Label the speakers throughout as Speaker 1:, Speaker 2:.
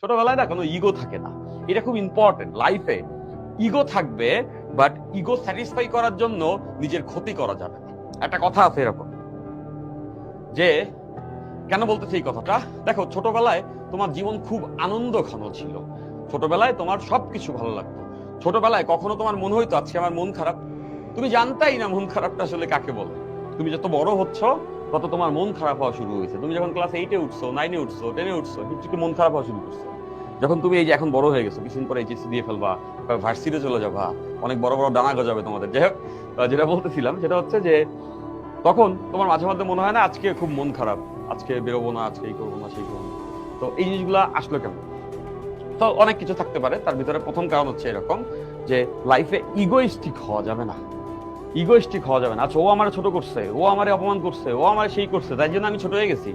Speaker 1: ছোটবেলায় না কোনো ইগো থাকে না। এটা খুব ইম্পর্টেন্ট লাইফে ইগো থাকবে বাট ইগো স্যাটিসফাই করার জন্য নিজের ক্ষতি করা যাবে একটা কথা আছে এরকম, যে কেন বলতেছি এই কথাটা? দেখো, ছোটবেলায় তোমার জীবন খুব আনন্দ ঘন ছিল। ছোটবেলায় তোমার সবকিছু ভালো লাগতো। ছোটবেলায় কখনো তোমার মনে হইতো, আজকে আমার মন খারাপ। তুমি জানতাই না মন খারাপটা আসলে কাকে বলে। তুমি যত বড় হচ্ছ তত তোমার মন খারাপ হওয়া শুরু হয়েছে। তুমি যখন ক্লাস এইটে উঠছো নাইনে উঠছো টেনে উঠছো কিছু মন খারাপ হওয়া শুরু করছ। যখন তুমি এই যে এখন বড় হয়ে গেছো, কিছুদিন পরে এইচএসসি দিয়ে ফেলবা ভার্সিটিতে চলে যাবা, অনেক বড় বড় ডানা গজাবে তোমাদের। যাই হোক যেটা বলতেছিলাম, সেটা হচ্ছে যে তখন তোমার মাঝে মধ্যে মনে হয় না, আজকে খুব মন খারাপ, আজকে বেরোবো না, আজকে এই করব না, সেই করব না। তো এই জিনিসগুলো আসলো কেন তো অনেক কিছু থাকতে পারে, তার ভিতরে প্রথম কারণ হচ্ছে এরকম যে লাইফে ইগোইস্টিক হওয়া যাবে না। ইগোইস্টিক হওয়া যাবে না। আচ্ছা ও আমার ছোট করছে, ও আমারে অপমান করছে, ও আমার সেই করছে, তাই জন্য আমি ছোট হয়ে গেছি।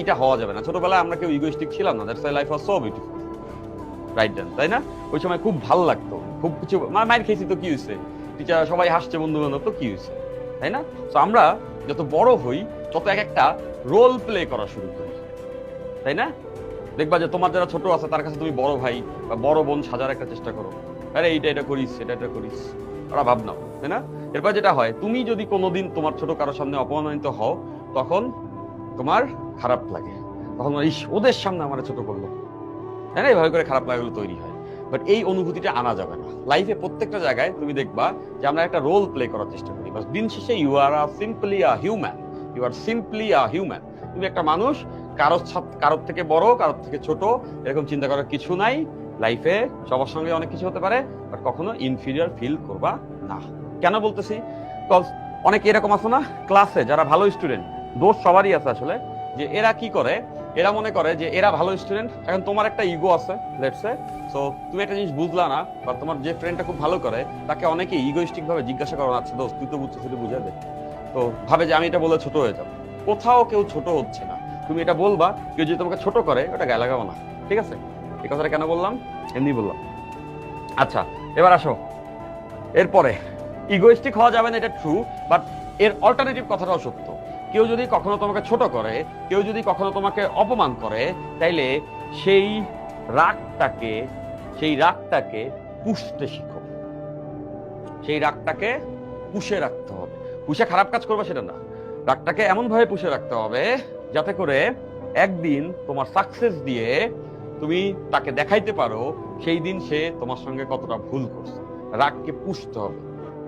Speaker 1: এটা হওয়া যাবে না। ছোটবেলায় আমরা কেউ ইগোইস্টিক ছিলাম না। That's life was so beautiful right then তাই না? ওই সময় খুব ভালো লাগতো। খুব কিছু মায়ের খেয়েছি তো কি হয়েছে? টিচার সবাই হাসছে বন্ধু বান্ধব তো কি হয়েছে? তাই না? তো আমরা যত বড় হই, তত এক একটা রোল প্লে করা শুরু করি। তাই না? দেখবা যে তোমার যারা ছোট আছে, তার কাছে তুমি বড় ভাই বা বড় বোন সাজার একটা চেষ্টা করো। আরে এইটা, এটা করিস এটা এটা করিস। ওরা ভাব নাও তাই না? এরপর যেটা হয়, তুমি যদি কোনোদিন তোমার ছোট কারোর সামনে অপমানিত হও, তখন তোমার খারাপ লাগে। তখন ইস, ওদের সামনে আমার ছোট করল। তাই না? এইভাবে করে খারাপ লাগাগুলো তৈরি হয়। বাট এই অনুভূতিটা আনা যাবে না। লাইফে প্রত্যেকটা জায়গায় তুমি দেখবা যে, আমরা একটা রোল প্লে করার চেষ্টা করি। বাস দিন শেষে you are a simply a human you are simply a human তুমি একটা মানুষ, কারোর কারোর থেকে বড়, কারোর থেকে ছোট, এরকম চিন্তা করার কিছু নাই। লাইফে সবার সঙ্গে অনেক কিছু হতে পারে বাট কখনো ইনফিরিয়ার ফিল করবা না। কেন বলতেছি? অনেক এরকম আছে না ক্লাসে যারা ভালো স্টুডেন্ট দোষ সবারই আছে আসলে, যে এরা কি করে? এরা মনে করে যে এরা ভালো স্টুডেন্ট এখন তোমার একটা ইগো আছে লেটসে সো তুমি একটা জিনিস বুঝলা না, বা তোমার যে ফ্রেন্ডটা খুব ভালো করে, তাকে অনেকে ইগোইস্টিক ভাবে জিজ্ঞাসা করো আচ্ছা দোস্ত, তুই তো বুঝছিস সেটা বুঝা দে তো ভাবে যে আমি এটা বলে ছোট হয়ে যাব। কোথাও কেউ ছোট হচ্ছে না। তুমি এটা বলবা, কেউ যদি তোমাকে ছোট করে, ওটা গায়ে লাগাবো না। ঠিক আছে? এই কথাটা কেন বললাম? এমনি বললাম। আচ্ছা এবার আসো। এরপরে ইগোইস্টিক হওয়া যাবে না, এটা ট্রু বাট এর অল্টারনেটিভ কথাটাও সত্য। কেউ যদি কখনো তোমাকে ছোট করে, কেউ যদি কখনো তোমাকে অপমান করে, তাইলে সেই রাগটাকে সেই রাগটাকে পুষতে শিখো। সেই রাগটাকে পুষে রাখতে হবে। পুষে খারাপ কাজ করবে সেটা না। রাগটাকে এমন ভাবে পুষে রাখতে হবে, যাতে করে একদিন তোমার সাকসেস দিয়ে তুমি তাকে দেখাইতে পারো, সেই দিন সে তোমার সঙ্গে কতটা ভুল করছে। রাগকে পুষতে হবে।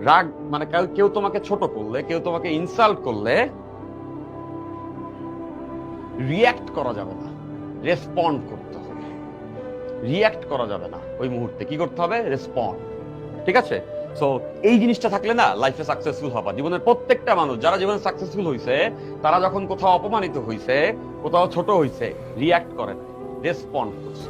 Speaker 1: রাগ মানে কেউ- তোমাকে ছোট করলে, কেউ তোমাকে ইনসাল্ট করলে রিয়্যাক্ট করা যাবে না রেসপন্ড করতে হবে। রিয়্যাক্ট করা যাবে না ওই মুহূর্তে। কি করতে হবে? রেসপন্ড ঠিক আছে? সো এই জিনিসটা থাকলে না লাইফে সাকসেসফুল হবা। জীবনের প্রত্যেকটা মানুষ, যারা জীবনে সাকসেসফুল হয়েছে তারা যখন কোথাও অপমানিত হয়েছে কোথাও ছোট হয়েছে রিয়্যাক্ট করে না রেসপন্ড করছে।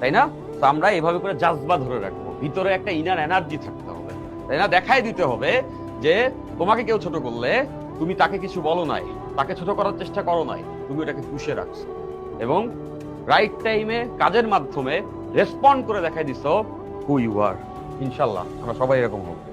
Speaker 1: তাই না? তো আমরা এভাবে করে জাজবা ধরে রাখব। ভিতরে একটা ইনার এনার্জি থাকতে হবে। তাই না? দেখাই দিতে হবে যে তোমাকে কেউ ছোট করলে তুমি তাকে কিছু বলো নাই। তাকে ছোট করার চেষ্টা করো নাই। তুমি ওটাকে পুষে রাখছো। এবং রাইট টাইমে কাজের মাধ্যমে রেসপন্ড করে দেখাই দিছো হু ইউ আর ইনশাল্লাহ, আমরা সবাই এরকম হব।